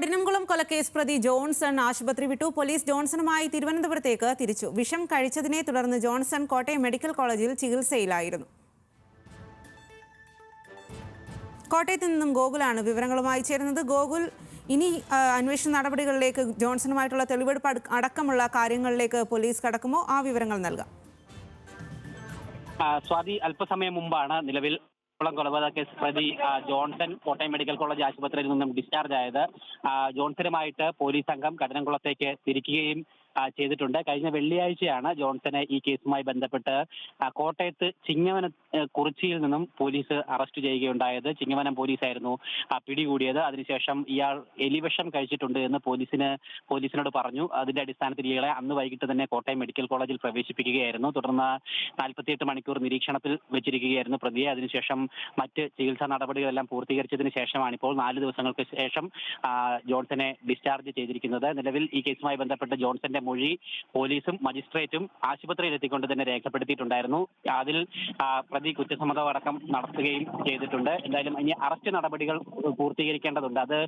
കഠിനംകുളം കൊലക്കേസ് പ്രതി ജോൺസൺ ആശുപത്രി വിട്ടു. പോലീസ് ജോൺസണുമായി തിരുവനന്തപുരത്തേക്ക് തിരിച്ചു. വിഷം കഴിച്ചതിനെ തുടർന്ന് ജോൺസൺ കോട്ടയം മെഡിക്കൽ കോളേജിൽ ചികിത്സയിലായിരുന്നു. കോട്ടയത്ത് നിന്നും ഗോകുലാണ് വിവരങ്ങളുമായി ചേരുന്നത്. ഗോകുൽ ഇനി അന്വേഷണ നടപടികളിലേക്ക് ജോൺസണുമായിട്ടുള്ള തെളിവെടുപ്പ് അടക്കമുള്ള കാര്യങ്ങളിലേക്ക് പോലീസ് കടക്കുമോ? ആ വിവരങ്ങൾ നൽകാം. സ്വാതി അല്പസമയം മുമ്പാണ് നിലവിൽ കുളം കൊലപാതക കേസ് പ്രതി ജോൺസൺ കോട്ടയം മെഡിക്കൽ കോളേജ് ആശുപത്രിയിൽ നിന്നും ഡിസ്ചാർജ് ആയത്. ജോൺസണുമായിട്ട് പോലീസ് സംഘം കടനംകുളത്തേക്ക് തിരിക്കുകയും ചെയ്തിട്ടുണ്ട്. കഴിഞ്ഞ വെള്ളിയാഴ്ചയാണ് ജോൺസനെ ഈ കേസുമായി ബന്ധപ്പെട്ട് കോട്ടയത്ത് ചിങ്ങവന കുറിച്ചിയിൽ നിന്നും പോലീസ് അറസ്റ്റ് ചെയ്യുകയുണ്ടായത്. ചിങ്ങവനം പോലീസായിരുന്നു പിടികൂടിയത്. അതിനുശേഷം ഇയാൾ എലിവിഷം കഴിച്ചിട്ടുണ്ട് എന്ന് പോലീസിന് പോലീസിനോട് പറഞ്ഞു. അതിന്റെ അടിസ്ഥാനത്തിൽ ഇയാളെ അന്ന് വൈകിട്ട് തന്നെ കോട്ടയം മെഡിക്കൽ കോളേജിൽ പ്രവേശിപ്പിക്കുകയായിരുന്നു. തുടർന്ന് നാൽപ്പത്തിയെട്ട് മണിക്കൂർ നിരീക്ഷണത്തിൽ വെച്ചിരിക്കുകയായിരുന്നു പ്രതിയെ. അതിനുശേഷം മറ്റ് ചികിത്സാ നടപടികളെല്ലാം പൂർത്തീകരിച്ചതിന് ശേഷമാണ് ഇപ്പോൾ നാല് ദിവസങ്ങൾക്ക് ശേഷം ജോൺസനെ ഡിസ്ചാർജ് ചെയ്തിരിക്കുന്നത്. നിലവിൽ ഈ കേസുമായി ബന്ധപ്പെട്ട് ജോൺസന്റെ മൊഴി പോലീസും മജിസ്ട്രേറ്റും ആശുപത്രിയിൽ എത്തിക്കൊണ്ട് തന്നെ രേഖപ്പെടുത്തിയിട്ടുണ്ടായിരുന്നു. അതിൽ പ്രതി കുറ്റസമ്മതം അടക്കം നടത്തുകയും ചെയ്തിട്ടുണ്ട്. എന്തായാലും ഇനി അറസ്റ്റ് നടപടികൾ പൂർത്തീകരിക്കേണ്ടതുണ്ട്. അത്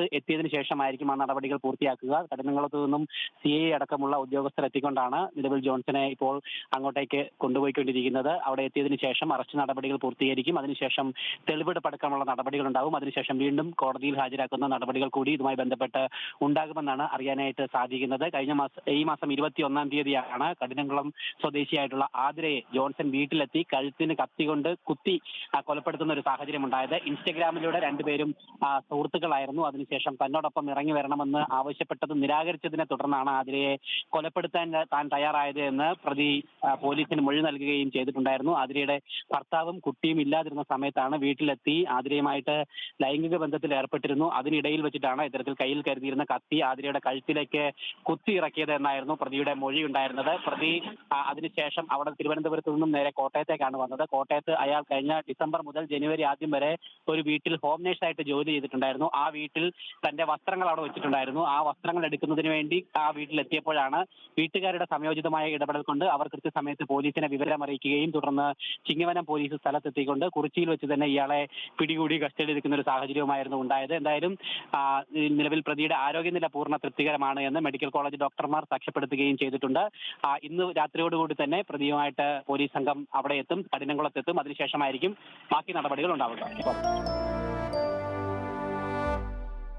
കഠിനകുളത്ത് എത്തിയതിനു ശേഷമായിരിക്കും ആ നടപടികൾ പൂർത്തിയാക്കുക. കഠിനകുളത്ത് നിന്നും സി ഐ അടക്കമുള്ള ഉദ്യോഗസ്ഥർ എത്തിക്കൊണ്ടാണ് നിലവിൽ ജോൺസനെ ഇപ്പോൾ അങ്ങോട്ടേക്ക് കൊണ്ടുപോയിക്കൊണ്ടിരിക്കുന്നത്. അവിടെ എത്തിയതിനു ശേഷം അറസ്റ്റ് നടപടികൾ പൂർത്തീകരിക്കും. അതിനുശേഷം തെളിവെടുപ്പ് അടക്കമുള്ള നടപടികൾ ഉണ്ടാവും അതിനുശേഷം വീണ്ടും കോടതിയിൽ ഹാജരാക്കുന്ന നടപടികൾ കൂടി ഇതുമായി ബന്ധപ്പെട്ട് ഉണ്ടാകുമെന്നാണ് അറിയാനായിട്ട് സാധിക്കുന്നത്. കഴിഞ്ഞ മാസം ഈ മാസം ഇരുപത്തി ഒന്നാം തീയതിയാണ് കഠിനംകുളം സ്വദേശിയായിട്ടുള്ള ആതിരയെ ജോൺസൺ വീട്ടിലെത്തി കഴുത്തിന് കത്തി കൊണ്ട് കുത്തി കൊലപ്പെടുത്തുന്ന ഒരു സാഹചര്യം ഉണ്ടായത് ഇൻസ്റ്റഗ്രാമിലൂടെ രണ്ടുപേരും സുഹൃത്തുക്കളായിരുന്നു. അതിനുശേഷം തന്നോടൊപ്പം ഇറങ്ങി വരണമെന്ന് ആവശ്യപ്പെട്ടത് നിരാകരിച്ചതിനെ തുടർന്നാണ് ആതിരയെ കൊലപ്പെടുത്താൻ താൻ തയ്യാറായത് എന്ന് പ്രതി പോലീസിന് മൊഴി നൽകുകയും ചെയ്തിട്ടുണ്ടായിരുന്നു. ആതിരയുടെ ഭർത്താവും കുട്ടിയും ഇല്ലാതിരുന്ന സമയത്താണ് വീട്ടിലെത്തി ആതിരയുമായിട്ട് ലൈംഗിക ബന്ധത്തിൽ ഏർപ്പെട്ടിരുന്നു. അതിനിടയിൽ വെച്ചിട്ടാണ് ഇത്തരത്തിൽ കയ്യിൽ കരുതിയിരുന്ന കത്തി ആതിരയുടെ കഴുത്തിലേക്ക് കുത്തി ഇറക്കിയത് എന്നായിരുന്നു പ്രതിയുടെ മൊഴി ഉണ്ടായിരുന്നത്. പ്രതി അതിനുശേഷം അവിടെ തിരുവനന്തപുരത്ത് നിന്നും നേരെ കോട്ടയത്തേക്കാണ് വന്നത്. കോട്ടയത്ത് അയാൾ കഴിഞ്ഞ ഡിസംബർ മുതൽ ജനുവരി ആദ്യം വരെ ഒരു വീട്ടിൽ ഹോം നേഴ്സായിട്ട് ജോലി ചെയ്തിട്ടുണ്ടായിരുന്നു. ആ വീട്ടിൽ തന്റെ വസ്ത്രങ്ങൾ അവിടെ വെച്ചിട്ടുണ്ടായിരുന്നു. ആ വസ്ത്രങ്ങൾ എടുക്കുന്നതിന് വേണ്ടി ആ വീട്ടിലെത്തിയപ്പോഴാണ് വീട്ടുകാരുടെ സംയോജിതമായ ഇടപെടൽ കൊണ്ട് അവർ കൃത്യസമയത്ത് പോലീസിനെ വിവരം അറിയിക്കുകയും തുടർന്ന് ചിങ്ങവനം പോലീസ് സ്ഥലത്തെത്തിക്കൊണ്ട് കുറിച്ചിയിൽ വെച്ച് തന്നെ ഇയാളെ പിടികൂടി കസ്റ്റഡിയിൽ എടുക്കുന്ന ഒരു സാഹചര്യവുമായിരുന്നു ഉണ്ടായത്. എന്തായാലും നിലവിൽ പ്രതിയുടെ ആരോഗ്യനില പൂർണ തൃപ്തികരമാണ് എന്ന് മെഡിക്കൽ കോളേജ് ഡോക്ടർമാർ സാക്ഷ്യപ്പെടുത്തുകയും ചെയ്തിട്ടുണ്ട്. ഇന്ന് രാത്രിയോടുകൂടി തന്നെ പ്രതിയുമായിട്ട് പോലീസ് സംഘം അവിടെ എത്തും കഠിനംകുളത്തെത്തും. അതിനുശേഷമായിരിക്കും ബാക്കി നടപടികൾ ഉണ്ടാവുക.